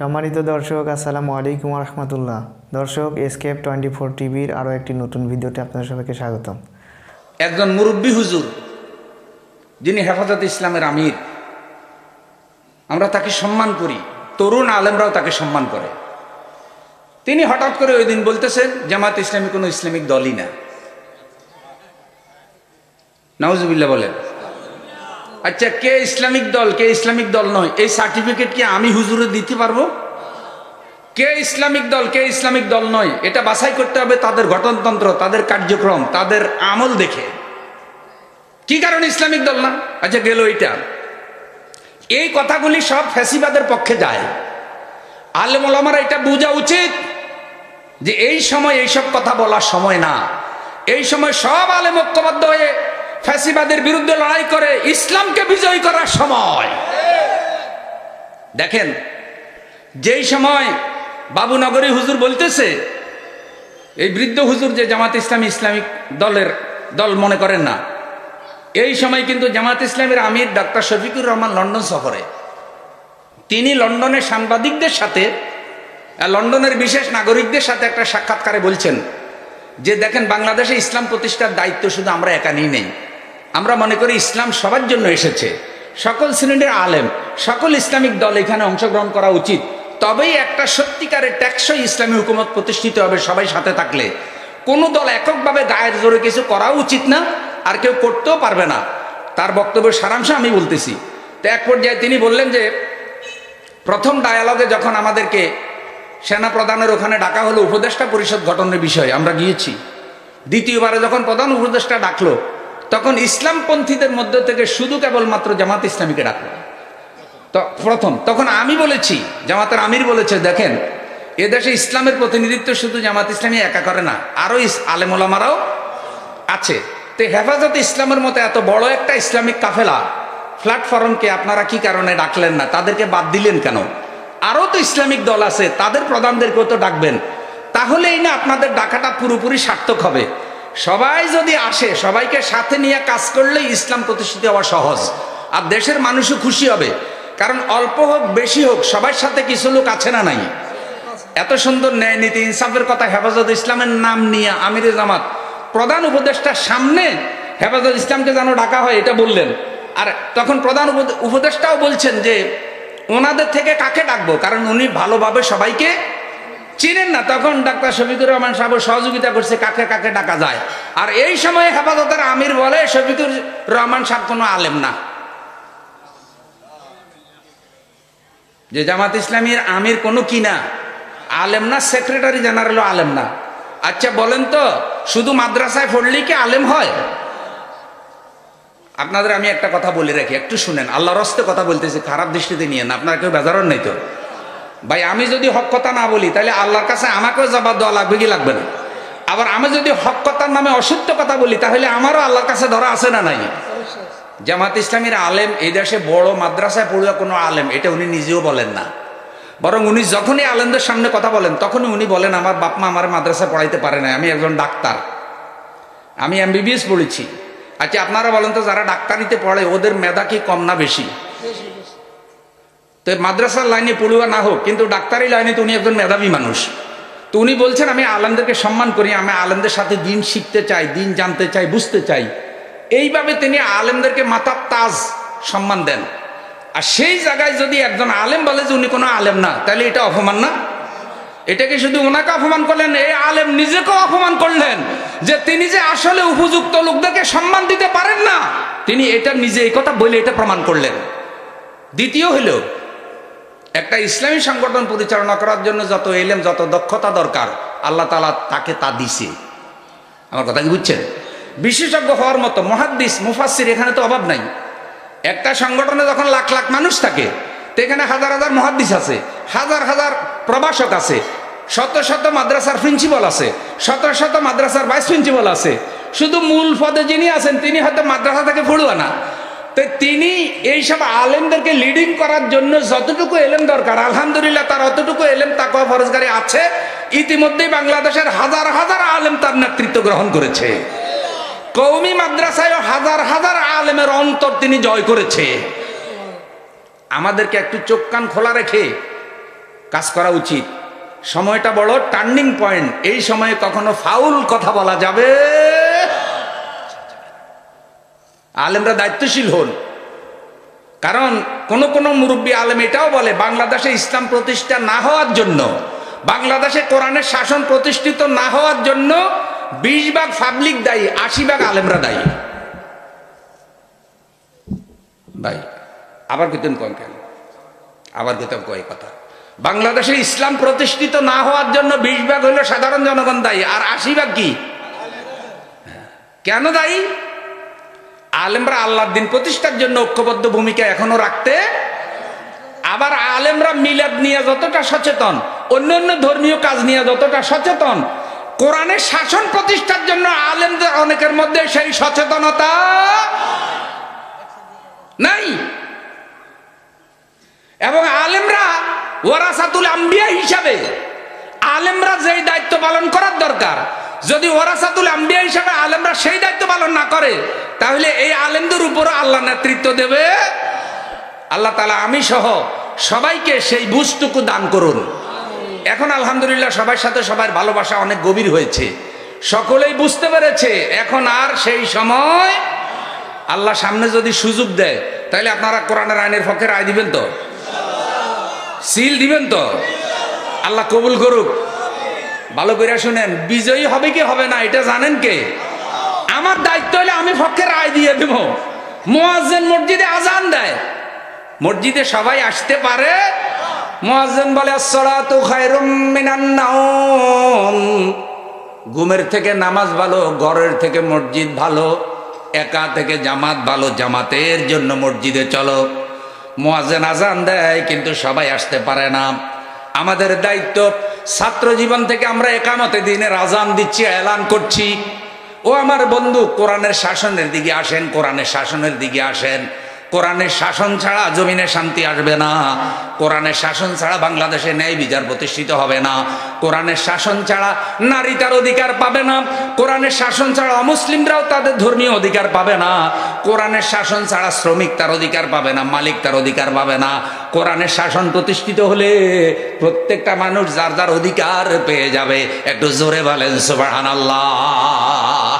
সম্মানিত দর্শক, আসসালামু আলাইকুম রহমতুল্লাহ দর্শক এসকেপ টোয়েন্টি ফোর টিভির আরও একটি নতুন ভিডিওতে আপনাদের সবাইকে স্বাগতম। একজন মুরব্বী হুজুর, যিনি হেফাজত ইসলামের আমির, আমরা তাকে সম্মান করি, তরুণ আলেমরাও তাকে সম্মান করে। তিনি হঠাৎ করে ওই দিন বলতেছেন, জামাত ইসলামী কোনো ইসলামিক দলই না। নওয়াজুবিল্লাহ বলেন আচ্ছা কে ইসলামিক দল? কে ইসলামিক দল নয়? এই সার্টিফিকেট কি আমি হুজুরে দিতে পারব? কে ইসলামিক দল, কে ইসলামিক দল নয়? এটা বাছাই করতে হবে তাদের গঠনতন্ত্র, তাদের কার্যক্রম, তাদের আমল দেখে। কি কারণে ইসলামিক দল না? আচ্ছা গেল এটা এই কথাগুলি সব ফ্যাসিবাদের পক্ষে যায়। আলেম ওলামার এটা বোঝা উচিত যে এই সময় এইসব কথা বলার সময় না। এই সময় সব আলেম ঐক্যবদ্ধ হয়ে ফ্যাসিবাদের বিরুদ্ধে লড়াই করে ইসলামকে বিজয়ী করার সময়। দেখেন, যেই সময় বাবুনগরী হুজুর বলতেছে, এই বৃদ্ধ হুজুর যে জামাত ইসলামী ইসলামিক দলের দল মনে করেন না, এই সময় কিন্তু জামাত ইসলামের আমির ডাক্তার শফিকুর রহমান লন্ডন সফরে। তিনি লন্ডনের সাংবাদিকদের সাথে লন্ডনের বিশেষ নাগরিকদের সাথে একটা সাক্ষাৎকারে বলছেন যে, দেখেন, বাংলাদেশে ইসলাম প্রতিষ্ঠার দায়িত্ব শুধু আমরা একা নিয়ে নেই। আমরা মনে করি ইসলাম সবার জন্য এসেছে। সকল শ্রেণির আলেম, সকল ইসলামিক দল এখানে অংশগ্রহণ করা উচিত। তবেই একটা সত্যিকারের ট্যাক্সই ইসলামী হুকুমত প্রতিষ্ঠিত হবে সবাই সাথে থাকলে। কোনো দল এককভাবে গায়ের জোরে কিছু করা উচিত না, আর কেউ করতেও পারবে না। তার বক্তব্যের সারাংশ আমি বলতেছি। তো এক পর্যায়ে তিনি বললেন যে, প্রথম ডায়ালগে যখন আমাদেরকে সেনা প্রধানের ওখানে ডাকা হলো উপদেষ্টা পরিষদ গঠনের বিষয়ে, আমরা গিয়েছি। দ্বিতীয়বারে যখন প্রধান উপদেষ্টা ডাকলো তখন ইসলামপন্থীদের মধ্যে থেকে শুধু কেবলমাত্র জামাত ইসলামীকে ডাকলো। তো প্রথম, তখন আমি বলেছি, জামাতের আমির বলেছে, দেখেন, এদেশে ইসলামের প্রতিনিধিত্ব শুধু জামাত ইসলামী একা করে না, আরও আলেমোলামারাও আছে। তো হেফাজত ইসলামের মতো এত বড় একটা ইসলামিক কাফেলা, প্ল্যাটফর্মকে আপনারা কি কারণে ডাকলেন না? তাদেরকে বাদ দিলেন কেন? আরও তো ইসলামিক দল আছে, তাদের প্রধানদেরকেও তো ডাকবেন। তাহলেই না আপনাদের ডাকাটা পুরোপুরি সার্থক হবে। সবাই যদি আসে, সবাইকে সাথে নিয়ে কাজ করলে ইসলাম প্রতিষ্ঠিত হওয়া সহজ। আর দেশের মানুষও খুশি হবে। কারণ অল্প হোক, বেশি হোক, সবার সাথে কিছু লোক আছে না নাই? এত সুন্দর ন্যায় নীতি, ইনসাফের কথা হেফাজত ইসলামের নাম নিয়ে আমিরে জামাত, প্রধান উপদেষ্টার সামনে হেফাজত ইসলামকে যেন ডাকা হয়, এটা বললেন। আর তখন প্রধান উপদে- উপদেষ্টাও বলছেন যে, ওনাদের থেকে কাকে ডাকবো? কারণ উনি ভালোভাবে সবাইকে চিনেন না, তখন ডাক্তার শফিকুর রহমান সাহেব সহযোগিতা করছে, কাকে কাকে ডাকা যায়। আর এই সময় হেফাজতের আমির বলে, শফিকুর রহমান সাহেব কোনো আলেম না। যে জামাত ইসলামীর আমির কোনো কি না? আলেম না, সেক্রেটারি জেনারেলও আলেম না। আচ্ছা বলেন তো, শুধু মাদ্রাসায় পড়লেই কি আলেম হয়? আপনাদের আমি একটা কথা বলে রাখি, একটু শুনেন। আল্লাহর হস্তে কথা বলতেছি, খারাপ দৃষ্টিতে নিয়ে না, আপনারা কেউ বেজারন নেই তো? ভাই, আমি যদি হক কথা না বলি, তাহলে আল্লাহর কাছে আমাকেও জবাব দেওয়া লাগবে, কি লাগবে না? আবার আমি যদি হক কথার নামে অসত্য কথা বলি, তাহলে আমারও আল্লাহর কাছে ধরা আছে না নাই? জামাত ইসলামীর আলেম এই দেশে বড় মাদ্রাসায় পড়ুয়া কোনো আলেম, এটা উনি নিজেও বলেন না। বরং উনি যখনই আলেমদের সামনে কথা বলেন, তখনই উনি বলেন, আমার বাপ মা আমার মাদ্রাসায় পড়াইতে পারে না আমি একজন ডাক্তার। আমি এমবিবিএস পড়েছি। আচ্ছা আপনারা বলেন তো, যারা ডাক্তারিতে পড়ে, ওদের মেধা কি কম না বেশি? তো মাদ্রাসার লাইনে পড়ুয়া না হোক, কিন্তু ডাক্তারি লাইনে তো উনি একজন মেধাবী মানুষ। তো উনি বলছেন, আমি আলেমদেরকে সম্মান করি, আমি আলেমদের সাথে দিন শিখতে চাই, দিন জানতে চাই, বুঝতে চাই। এইভাবে তিনি আলেমদেরকে মাথার তাজ সম্মান দেন। আর সেই জায়গায় যদি একজন আলেম বলে যে উনি কোনো আলেম না, তাহলে এটা অপমান না? এটাকে শুধু ওনাকে অপমান করলেন, এই আলেম নিজেকেও অপমান করলেন যে তিনি যে আসলে উপযুক্ত লোকদেরকে সম্মান দিতে পারেন না, তিনি এটা নিজে এই কথা বলে এটা প্রমাণ করলেন। দ্বিতীয় হলো একটা ইসলামী সংগঠন পরিচালনা করার জন্য যত এলেম, যত দক্ষতা দরকার, আল্লাহ তালা তাকে তা দিছে। আমার কথা কি বুঝছেন? বিশেষজ্ঞ হওয়ার মতো মহাদ্দিস মুফাসির এখানে তো অভাব নাই। একটা সংগঠনে যখন লাখ লাখ মানুষ থাকে, তো এখানে হাজার হাজার মহাদ্দিস আছে, হাজার হাজার প্রবাসক আছে, শত শত মাদ্রাসার প্রিন্সিপাল আছে, শত শত মাদ্রাসার ভাইস প্রিন্সিপাল আছে। শুধু মূল পদে যিনি আছেন, তিনি হয়তো মাদ্রাসা থেকে পড়ুয়া না। তো তিনি এইসব আলেমদেরকে লিডিং করার জন্য যতটুকু এলেম দরকার, আলহামদুলিল্লাহ তার অতটুকু এলেম তাকওয়া ফরজগারি আছে, ইতিমধ্যেই বাংলাদেশের হাজার হাজার আলেম তার নেতৃত্ব গ্রহণ করেছে। কৌমি মাদ্রাসায় হাজার হাজার আলেমের অন্তর তিনি জয় করেছে। আমাদেরকে একটু চোখ কান খোলা রেখে কাজ করা উচিত। সময়টা বড়, টার্নিং পয়েন্ট। এই সময়ে কখনো ফাউল কথা বলা যাবে। আলেমরা দায়িত্বশীল হন। কারণ কোন কোন মুরব্বী আলেম এটাও বলে, বাংলাদেশে ইসলাম প্রতিষ্ঠা না হওয়ার জন্য, বাংলাদেশে কোরআনের শাসন প্রতিষ্ঠিত না হওয়ার জন্য বিশ ভাগ পাবলিক দায়ী, আশি ভাগ আলেমরা দায়ী। ভাই, আবার কিতেন কন কেন? আবার কিতাব কয় কথা। বাংলাদেশে ইসলাম প্রতিষ্ঠিত না হওয়ার জন্য বিশ ভাগ হইল সাধারণ জনগণ দায়ী, আর আশি ভাগ কি? কেন দায়ী? আলেমরা আল্লাহর দিন প্রতিষ্ঠার জন্য ঐক্যবদ্ধ ভূমিকা এখনও রাখতে আবার আলেমরা মিলাদ নিয়ে যতটা সচেতন, অন্য অন্য ধর্মীয় কাজ নিয়ে যতটা সচেতন, কোরআনের শাসন প্রতিষ্ঠার জন্য আলেমদের অনেকের মধ্যে সেই সচেতনতা নাই। এবং আলেমরা ওয়ারাসাতুল আম্বিয়া হিসাবে, আলেমরা যেই দায়িত্ব পালন করার দরকার, যদি ওয়ারাসাতুল আম্বিয়া হিসাবে আলেমরা সেই দায়িত্ব পালন না করে তাহলে এই আলেমদের উপরও আল্লাহ নেতৃত্ব দেবে। আল্লাহ তালা আমি সহ সবাইকে সেই বুঝটুকু দান করুন। এখন আলহামদুলিল্লাহ সবার সাথে সবার ভালোবাসা অনেক গভীর হয়েছে। সকলেই বুঝতে পেরেছে, এখন আর সেই সময় আল্লাহ সামনে যদি সুযোগ দেয়, তাহলে আপনারা কোরআনের আইনের পক্ষে রায় দিবেন তো? সিল দিবেন তো? আল্লাহ কবুল করুক। ভালো করে শুনেন, বিজয়ী হবে কি হবে না, এটা জানেন কে? আমার দায়িত্ব হলে আমি পক্ষে রায় দিয়ে দেব। মোয়াজ্জেন মসজিদে আজান দেয়। মসজিদে সবাই আসতে পারে। মোয়াজ্জেন বলে ঘুমের থেকে নামাজ ভালো, ঘরের থেকে মসজিদ ভালো, একা থেকে জামাত ভালো, জামাতের জন্য মসজিদে চলো। মোয়াজেন আজান দেয়, কিন্তু সবাই আসতে পারে না। আমাদের দায়িত্ব, ছাত্র জীবন থেকে আমরা একামতে দিনের আজান দিচ্ছি, এলান করছি। ও আমার বন্ধু, কোরআনের শাসনের দিকে আসেন, কোরআনের শাসনের দিকে আসেন। কোরআনের শাসন ছাড়া জমিনে শান্তি আসবে না। কোরআনের শাসন ছাড়া বাংলাদেশে ন্যায় বিচার প্রতিষ্ঠিত হবে না। কোরআনের শাসন ছাড়া নারী তার অধিকার পাবে না। কোরআনের শাসন ছাড়া অমুসলিমরাও তাদের ধর্মীয় অধিকার পাবে না। কোরআনের শাসন ছাড়া শ্রমিক তার অধিকার পাবে না, মালিক তার অধিকার পাবে না। কোরআনের শাসন প্রতিষ্ঠিত হলে প্রত্যেকটা মানুষ যার যার অধিকার পেয়ে যাবে। একটু জোরে বলেন সুবাহান আল্লাহ